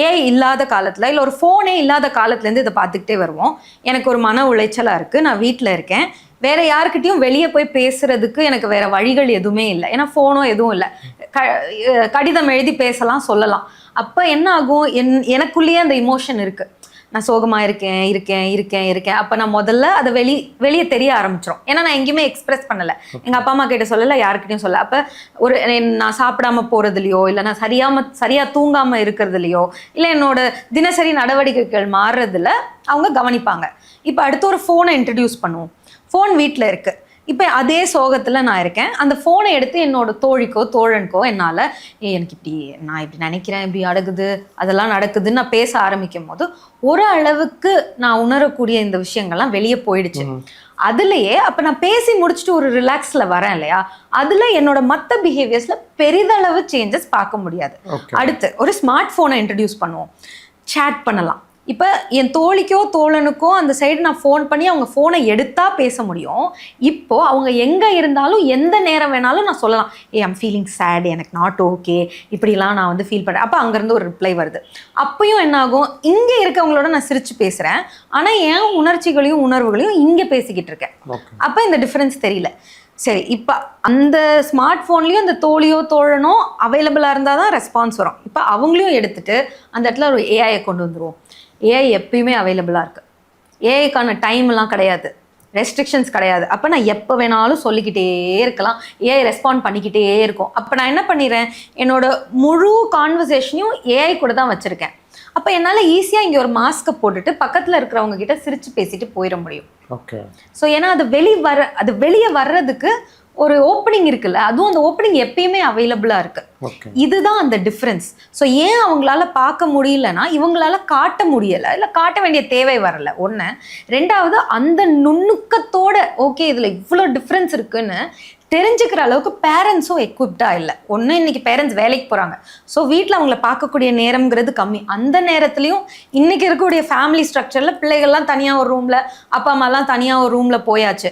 AI இல்லாத காலத்தில் இல்லை ஒரு ஃபோனே இல்லாத காலத்துலேருந்து இதை பார்த்துக்கிட்டே வருவோம். எனக்கு ஒரு மன உளைச்சலாக இருக்குது நான் வீட்டில் இருக்கேன். வேற யாருக்கிட்டையும் வெளியே போய் பேசுறதுக்கு எனக்கு வேற வழிகள் எதுவுமே இல்லை. ஏன்னா ஃபோனோ எதுவும் இல்லை. க கடிதம் எழுதி பேசலாம் சொல்லலாம். அப்போ என்ன ஆகும்? என் எனக்குள்ளேயே அந்த இமோஷன் இருக்குது நான் சோகமா இருக்கேன் இருக்கேன் இருக்கேன் இருக்கேன். அப்போ நான் முதல்ல அதை வெளி வெளியே தெரிய ஆரம்பிச்சிடும் ஏன்னா நான் எங்கேயுமே எக்ஸ்பிரஸ் பண்ணலை. எங்கள் அப்பா அம்மா கிட்ட சொல்லலை யாருக்கிட்டையும் சொல்ல அப்போ ஒரு நான் சாப்பிடாம போகிறதுலையோ இல்லை நான் சரியாம சரியாக தூங்காமல் இருக்கிறதுலையோ இல்லை என்னோட தினசரி நடவடிக்கைகள் மாறுறதுல அவங்க கவனிப்பாங்க. இப்போ அடுத்து ஒரு ஃபோனை இன்ட்ரடியூஸ் பண்ணுவோம். ஃபோன் வீட்டில் இருக்குது இப்போ அதே சோகத்தில் நான் இருக்கேன். அந்த ஃபோனை எடுத்து என்னோட தோழிக்கோ தோழனுக்கோ என்னால் "ஏய், எனக்கு இப்படி நான் இப்படி நினைக்கிறேன் இப்படி அடகுது அதெல்லாம் நடக்குதுன்னு நான் பேச ஆரம்பிக்கும் போது ஒரு அளவுக்கு நான் உணரக்கூடிய இந்த விஷயங்கள்லாம் வெளியே போயிடுச்சு. அதுலயே அப்ப நான் பேசி முடிச்சுட்டு ஒரு ரிலாக்ஸ்ல வரேன் இல்லையா? அதுல என்னோட மத்த பிஹேவியர்ஸ்ல பெரிதளவு சேஞ்சஸ் பார்க்க முடியாது. அடுத்து ஒரு ஸ்மார்ட் ஃபோனை இன்ட்ரடியூஸ் பண்ணுவோம். சேட் பண்ணலாம். இப்போ என் தோழிக்கோ தோழனுக்கோ அந்த சைடு நான் ஃபோன் பண்ணி அவங்க ஃபோனை எடுத்தா பேச முடியும். இப்போ அவங்க எங்கே இருந்தாலும் எந்த நேரம் வேணாலும் நான் சொல்லலாம். ஏ ஐம் ஃபீலிங் சேட் எனக்கு நாட் ஓகே இப்படிலாம் நான் வந்து ஃபீல் பண்ணுறேன் அப்போ அங்கேருந்து ஒரு ரிப்ளை வருது. அப்பயும் என்ன ஆகும் இங்கே இருக்கவங்களோட நான் சிரிச்சு பேசுகிறேன் ஆனால் என் உணர்ச்சிகளையும் உணர்வுகளையும் இங்கே பேசிக்கிட்டு இருக்கேன். அப்போ இந்த டிஃப்ரென்ஸ் தெரியல. சரி இப்போ அந்த ஸ்மார்ட் ஃபோன்லேயும் அந்த தோழியோ தோழனோ அவைலபிளாக இருந்தால் தான் ரெஸ்பான்ஸ் வரும். இப்போ அவங்களையும் எடுத்துட்டு அந்த இடத்துல ஒரு ஏஐயை கொண்டு வந்துருவோம். ஏஐ எப்பயுமே அவைலபிளாக இருக்குது ஏஐக்கான டைம்லாம் கிடையாது. ரெஸ்ட்ரிக்ஷன்ஸ் கிடையாது. அப்போ நான் எப்போ வேணாலும் சொல்லிக்கிட்டே இருக்கலாம். ஏஐ ரெஸ்பாண்ட் பண்ணிக்கிட்டே இருக்கும். அப்போ நான் என்ன பண்ணிடுறேன் என்னோட முழு கான்வர்சேஷனையும் ஏஐ கூட தான் வச்சுருக்கேன். அப்போ என்னால் ஈஸியாக இங்கே ஒரு மாஸ்க்கை போட்டுட்டு பக்கத்தில் இருக்கிறவங்க கிட்ட சிரித்து பேசிட்டு போயிட முடியும். ஓகே ஸோ ஏன்னா அது வெளி வர அது வெளியே வர்றதுக்கு ஒரு ஓப்பனிங் இருக்குல்ல அதுவும் அந்த ஓப்பனிங் எப்பயுமே அவைலபிளாக இருக்கு. இதுதான் அந்த டிஃப்ரென்ஸ் ஸோ ஏன் அவங்களால பார்க்க முடியலன்னா இவங்களால காட்ட முடியலை இல்லை காட்ட வேண்டிய தேவை வரல. ஒன்று ரெண்டாவது அந்த நுணுக்கத்தோட ஓகே இதில் இவ்வளோ டிஃப்ரென்ஸ் இருக்குன்னு தெரிஞ்சுக்கிற அளவுக்கு பேரண்ட்ஸும் எக்விப்டாக இல்லை. ஒன்று இன்னைக்கு பேரண்ட்ஸ் வேலைக்கு போகிறாங்க ஸோ வீட்டில் அவங்கள பார்க்கக்கூடிய நேரம்ங்கிறது கம்மி. அந்த நேரத்துலையும் இன்னைக்கு இருக்கக்கூடிய ஃபேமிலி ஸ்ட்ரக்சரில் பிள்ளைகள்லாம் தனியாக ஒரு ரூமில் அப்பா அம்மாலாம் தனியாக ஒரு ரூமில் போயாச்சு.